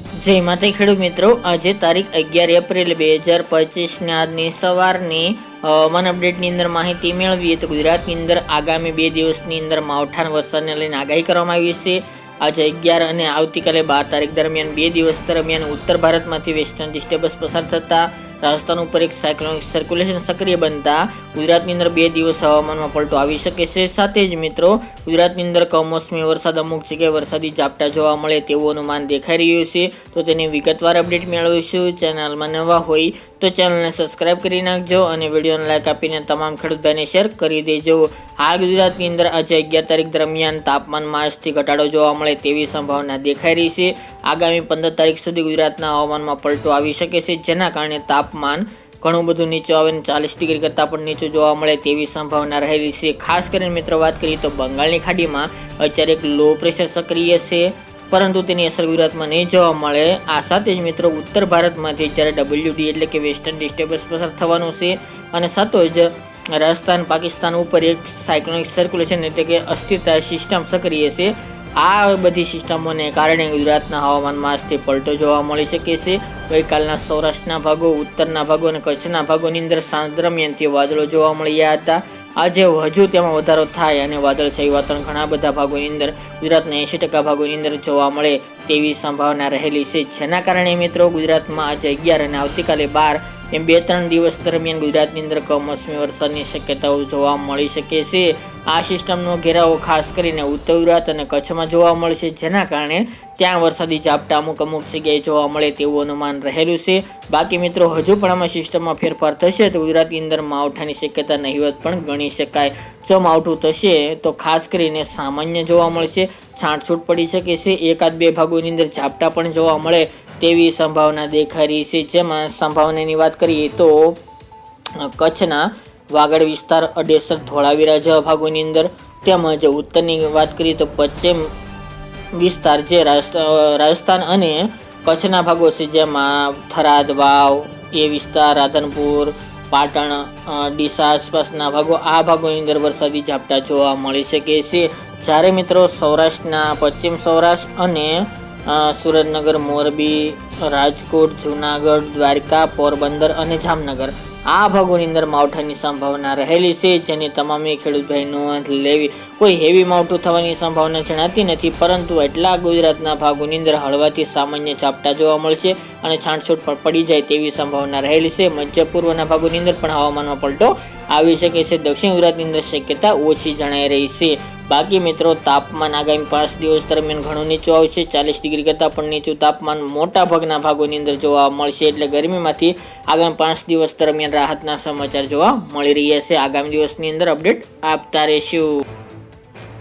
જય માતા ખેડૂત મિત્રો. આજે તારીખ અગિયાર એપ્રિલ બે હજાર પચીસના આજની સવારની હવામાન અપડેટની અંદર માહિતી મેળવીએ તો ગુજરાતની અંદર આગામી બે દિવસની અંદર માવઠાન વરસાદને લઈને આગાહી કરવામાં આવી છે. આજે અગિયાર અને આવતીકાલે બાર તારીખ દરમિયાન બે દિવસ દરમિયાન ઉત્તર ભારતમાંથી વેસ્ટર્ન ડિસ્ટર્બન્સ પસાર થતા રાજસ્થાન ઉપર એક સાયક્લોનિક સર્ક્યુલેશન સક્રિય બનતા ગુજરાતની અંદર બે દિવસ હવામાનમાં પલટો આવી શકે છે. સાથે જ મિત્રો, ગુજરાતની અંદર કમોસમી વરસાદ, અમુક જગ્યાએ વરસાદી ઝાપટા જોવા મળે તેવું અનુમાન દેખાઈ રહ્યું છે. તો તેની વિગતવાર અપડેટ મેળવીશું. ચેનલમાં નવા હોય તો ચેનલને સબસ્ક્રાઇબ કરી નાખજો અને વિડીયોને લાઇક આપીને તમામ ખેડૂત ભાઈને શેર કરી દેજો. હાલ ગુજરાતની અંદર આજે અગિયાર તારીખ દરમિયાન તાપમાનમાં આજથી ઘટાડો જોવા મળે તેવી સંભાવના દેખાઈ રહી છે. આગામી પંદર તારીખ સુધી ગુજરાતના હવામાનમાં પલટો આવી શકે છે, જેના કારણે તાપમાન ઘણું બધું નીચું આવે ને ચાલીસ ડિગ્રી કરતાં પણ નીચું જોવા મળે તેવી સંભાવના રહેલી છે. ખાસ કરીને મિત્રો વાત કરીએ તો બંગાળની ખાડીમાં અત્યારે એક લો પ્રેશર સક્રિય છે. પરંતુ તેની અસર ગુજરાતમાં નહીં જોવા મળે. આ સાથે જ મિત્રો, ઉત્તર ભારતમાંથી જ્યારે ડબલ્યુડી એટલે કે વેસ્ટર્ન ડિસ્ટર્બન્સ પસાર થવાનું છે અને સાતો જ રાજસ્થાન, પાકિસ્તાન ઉપર એક સાયક્લોનિક સર્ક્યુલેશન એટલે કે અસ્થિરતા સિસ્ટમ સક્રિય છે. આ બધી સિસ્ટમોને કારણે ગુજરાતના હવામાનમાં આજથી પલટો જોવા મળી શકે છે. ગઈકાલના સૌરાષ્ટ્રના ભાગો, ઉત્તરના ભાગો અને કચ્છના ભાગોની અંદર સાંજ દરમિયાનથી વાદળો જોવા મળ્યા હતા. આજે હજુ તેમાં વધારો થાય અને વાદળછાયું વાતાવરણ ઘણા બધા ભાગોની અંદર, ગુજરાતના એંશી ટકા ભાગોની અંદર જોવા મળે તેવી સંભાવના રહેલી છે. જેના કારણે મિત્રો ગુજરાતમાં આજે અગિયાર અને આવતીકાલે બાર એમ બે ત્રણ દિવસ દરમિયાન ગુજરાતની અંદર કમોસમી વરસાદની શક્યતાઓ જોવા મળી શકે છે. આ સિસ્ટમનો ઘેરાવો ખાસ કરીને ઉત્તર ગુજરાત અને કચ્છમાં જોવા મળશે, જેના કારણે ત્યાં વરસાદી ઝાપટા અમુક અમુક જગ્યાએ જોવા મળે તેવું અનુમાન રહેલું છે. બાકી મિત્રો, હજુ પણ આમાં સિસ્ટમમાં ફેરફાર થશે તો ગુજરાતની અંદર માવઠાની શક્યતા નહીવત પણ ગણી શકાય. જો માવઠું થશે તો ખાસ કરીને સામાન્ય જોવા મળશે. છાંટછૂટ પડી શકે છે. એકાદ બે ભાગોની અંદર ઝાપટા પણ જોવા મળે તેવી સંભાવના દેખાઈ રહી છે. જેમાં સંભાવનાની વાત કરીએ તો કચ્છના વાગડ વિસ્તાર અડેસર ધોળાવીરા જેવા ભાગોની અંદર તેમજ ઉત્તરની વાત કરીએ તો પશ્ચિમ વિસ્તાર જે રાજસ્થ- રાજસ્થાન અને કચ્છના ભાગો છે, જેમાં થરાદ, વાવ, એ વિસ્તાર, રાધનપુર, પાટણ ડીસા આસપાસના ભાગો, આ ભાગોની અંદર વરસાદી ઝાપટા જોવા મળી શકે છે. જ્યારે મિત્રો સૌરાષ્ટ્રના પશ્ચિમ સૌરાષ્ટ્ર અને સુરેન્દ્રનગર, મોરબી, રાજકોટ, જુનાગઢ, દ્વારકા, પોરબંદર અને જામનગર. આ ભાગોની અંદર માવઠાની સંભાવના રહેલી છે, જેની તમામે ખેડૂત ભાઈ નોંધ લેવી. કોઈ હેવી માવઠું થવાની સંભાવના જણાતી નથી, પરંતુ એટલા ગુજરાતના ભાગોની અંદર હળવાથી સામાન્ય ઝાપટા જોવા મળશે અને છાંટછૂટ પણ પડી જાય તેવી સંભાવના રહેલી છે. મધ્ય પૂર્વના ભાગોની અંદર પણ હવામાનમાં પલટો આવી શકે છે. દક્ષિણ ગુજરાતની અંદર શક્યતા ઓછી જણાઈ રહી છે. બાકી મિત્રો, તાપમાન આગામી પાંચ દિવસ દરમિયાન ઘણું નીચું આવશે. ચાલીસ ડિગ્રી કરતાં પણ નીચું તાપમાન મોટા ભાગના ભાગોની અંદર જોવા મળશે. એટલે ગરમીમાંથી આગામી પાંચ દિવસ દરમિયાન રાહતના સમાચાર જોવા મળી રહ્યા છે. આગામી દિવસની અંદર અપડેટ આપતા રહેશું.